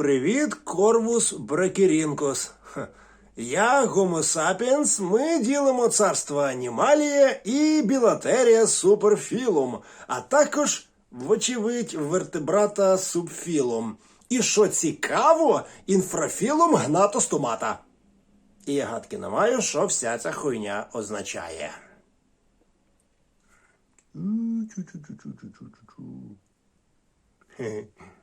Привіт, Корвус Бракерінкос. Я, Гомо Сапіенс, ми ділимо царство Анімалія і Білатерія Суперфілум, а також, вочевидь, вертебрата Субфілум. І що цікаво, інфрафілум гнатостомата. І я гадки не маю, що вся ця хуйня означає. Хе-хе.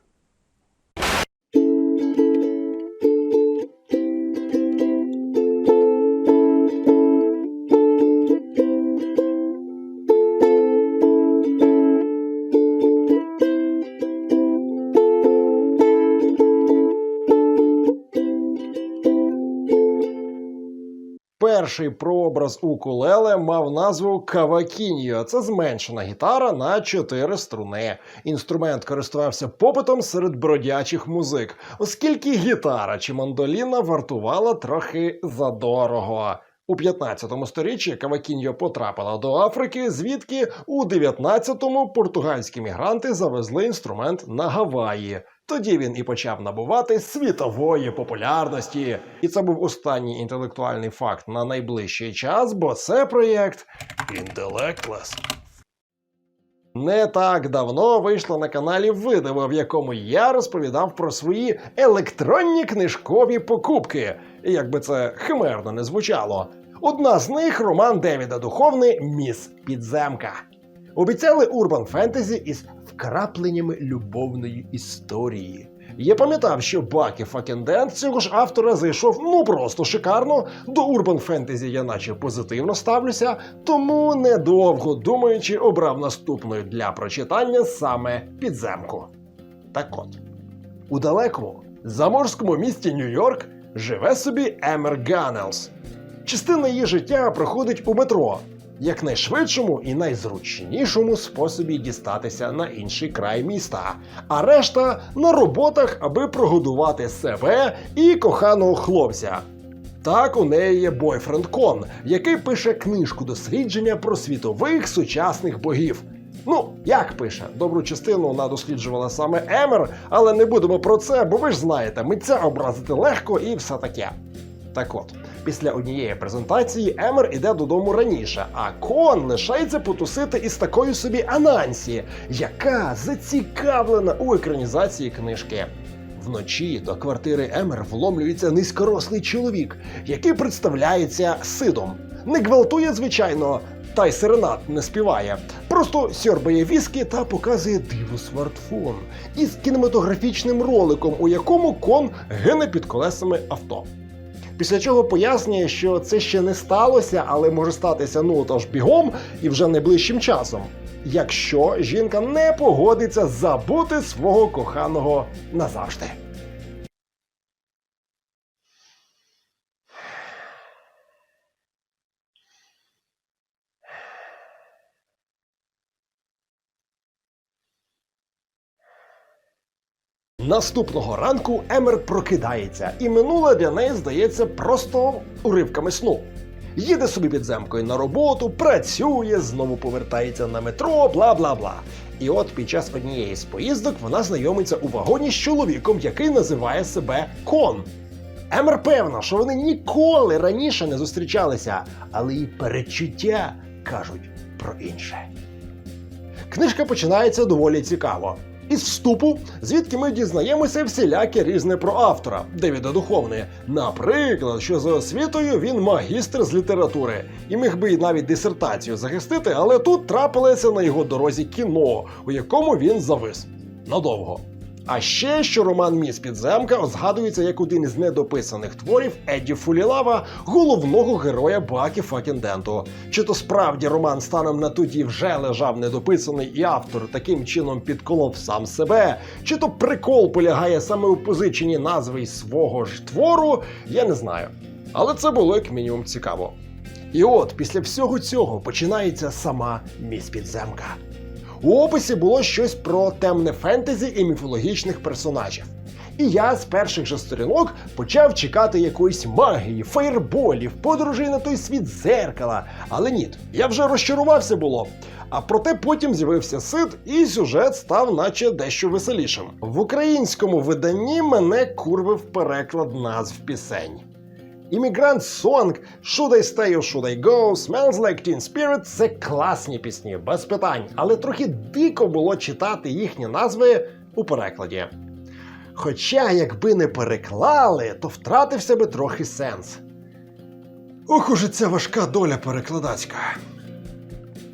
Перший прообраз укулеле мав назву Кавакіньо. Це зменшена гітара на чотири струни. Інструмент користувався попитом серед бродячих музик, оскільки гітара чи мандоліна вартувала трохи задорого. У 15 сторіччі Кавакіньо потрапила до Африки, звідки у 19-му португальські мігранти завезли інструмент на Гаваї. Тоді він і почав набувати світової популярності. І це був останній інтелектуальний факт на найближчий час, бо це проєкт Інтелектлес. Не так давно вийшло на каналі видиво, в якому я розповідав про свої електронні книжкові покупки. І як це химерно не звучало. Одна з них роман Девіда Духовний Міс Підземка. Обіцяли урбан фентезі із вкрапленнями любовної історії. Я пам'ятав, що Бакі Факендент цього ж автора зайшов ну просто шикарно. До урбан фентезі я наче позитивно ставлюся, тому недовго думаючи обрав наступною для прочитання саме підземку. Так от, у далекому заморському місті Нью-Йорк живе собі Емер Ганнелс. Частина її життя проходить у метро, якнайшвидшому і найзручнішому способі дістатися на інший край міста, а решта на роботах, аби прогодувати себе і коханого хлопця. Так у неї є бойфренд Кон, який пише книжку дослідження про світових сучасних богів. Ну, як пише, добру частину вона досліджувала саме Емер, але не будемо про це, бо ви ж знаєте, митця образити легко і все таке. Так от, після однієї презентації Емер іде додому раніше, а Кон лишається потусити із такою собі Анансі, яка зацікавлена у екранізації книжки. Вночі до квартири Емер вломлюється низькорослий чоловік, який представляється сидом. Не гвалтує, звичайно, та й серенад не співає. Просто сьорбає віскі та показує диво смартфон із кінематографічним роликом, у якому кон гине під колесами авто. Після чого пояснює, що це ще не сталося, але може статися ну тож бігом і вже найближчим часом. Якщо жінка не погодиться забути свого коханого назавжди. Наступного ранку Емер прокидається, і минуле для неї здається просто уривками сну. Їде собі підземкою на роботу, працює, знову повертається на метро, бла бла бла. І от під час однієї з поїздок вона знайомиться у вагоні з чоловіком, який називає себе Кон. Емер певна, що вони ніколи раніше не зустрічалися, але і перечуття кажуть про інше. Книжка починається доволі цікаво. Із вступу, звідки ми дізнаємося всілякі різне про автора Девіда Духовне. Наприклад, що за освітою він магістр з літератури і міг би й навіть дисертацію захистити, але тут трапилося на його дорозі кіно, у якому він завис надовго. А ще що роман Міс Підземка згадується як один із недописаних творів Едді Фулілава, головного героя Бакі Факенденту. Чи то справді роман станом на тоді вже лежав недописаний, і автор таким чином підколов сам себе, чи то прикол полягає саме у позиченні назви свого ж твору, я не знаю. Але це було як мінімум цікаво. І от після всього цього починається сама міс підземка. У описі було щось про темне фентезі і міфологічних персонажів. І я з перших же сторінок почав чекати якоїсь магії, фейерболів, подорожей на той світ зеркала. Але ні, я вже розчарувався було. А проте потім з'явився сит, і сюжет став наче дещо веселішим. В українському виданні мене курвив переклад назв пісень. Іммігрант Сонг, Should I Stay or Should I Go, Smells Like Teen Spirit – це класні пісні, без питань, але трохи дико було читати їхні назви у перекладі. Хоча, якби не переклали, то втратився би трохи сенс. Ох, уже ця важка доля перекладацька.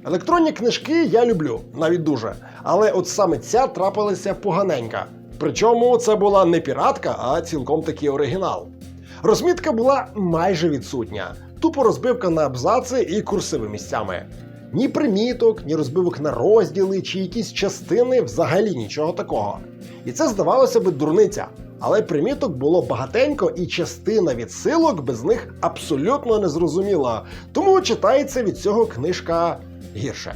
Електронні книжки я люблю, навіть дуже. Але от саме ця трапилася поганенька. Причому це була не піратка, а цілком таки оригінал. Розмітка була майже відсутня, тупо розбивка на абзаци і курсиви місцями. Ні приміток, ні розбивок на розділи чи якісь частини взагалі нічого такого. І це здавалося би дурниця. Але приміток було багатенько, і частина відсилок без них абсолютно не зрозуміла. Тому читається від цього книжка гірше.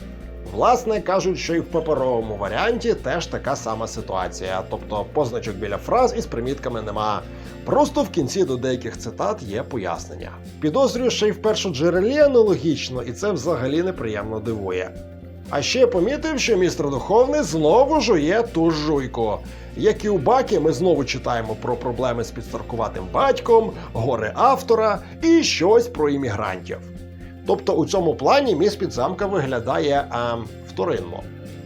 Власне кажуть, що і в паперовому варіанті теж така сама ситуація, тобто позначок біля фраз із примітками нема. Просто в кінці до деяких цитат є пояснення. Підозрюю, що й в першоджерелі аналогічно, і це взагалі неприємно дивує. А ще помітив, що містер Духовний знову жує ту жуйку. Як і у Бакі, ми знову читаємо про проблеми з підстаркуватим батьком, горе автора і щось про іммігрантів. Тобто у цьому плані міс підзамка виглядає а, вторинно.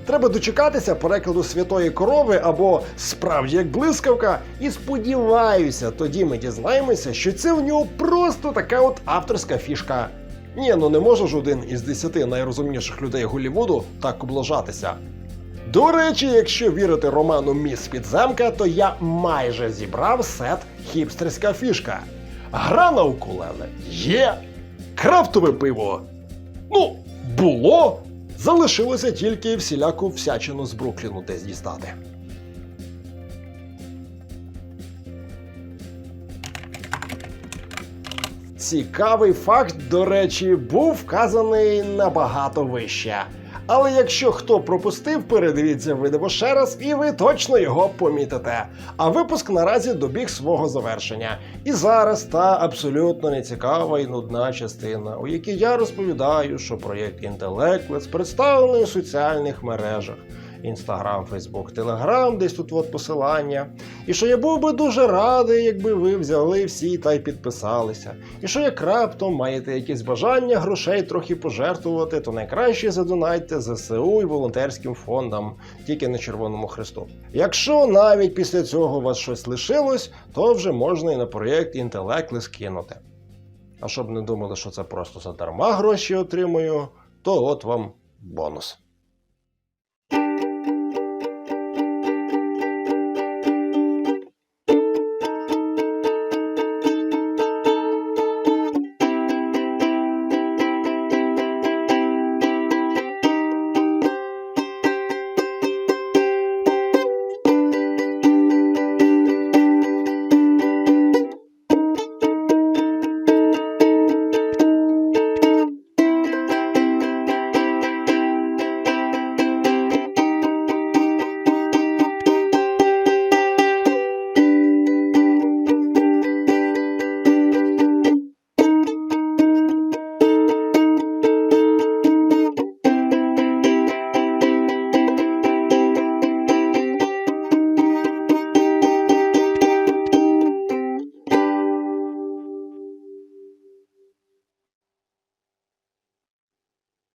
Треба дочекатися перекладу святої корови або справді як блискавка, і сподіваюся, тоді ми дізнаємося, що це в нього просто така от авторська фішка. Ні, ну не може ж один із десяти найрозумніших людей Голлівуду так облажатися. До речі, якщо вірити роману Міс Підземка, то я майже зібрав сет хіпстерська фішка. Гра на укулеле є. Крафтове пиво. Ну, було. Залишилося тільки всіляку всячину з Брукліну десь дістати. Цікавий факт, до речі, був вказаний набагато вище. Але якщо хто пропустив, передивіться відео ще раз, і ви точно його помітите. А випуск наразі добіг свого завершення. І зараз та абсолютно нецікава і нудна частина, у якій я розповідаю, що проєкт Інтелектлес представлений у соціальних мережах. Інстаграм, Фейсбук, Телеграм, десь тут от посилання. І що я був би дуже радий, якби ви взяли всі та й підписалися. І що як раптом маєте якісь бажання грошей трохи пожертвувати, то найкраще задонайте ЗСУ і волонтерським фондам, тільки не Червоному Христу. Якщо навіть після цього у вас щось лишилось, то вже можна і на проєкт Інтелектлес кинути. А щоб не думали, що це просто задарма гроші отримую, то от вам бонус.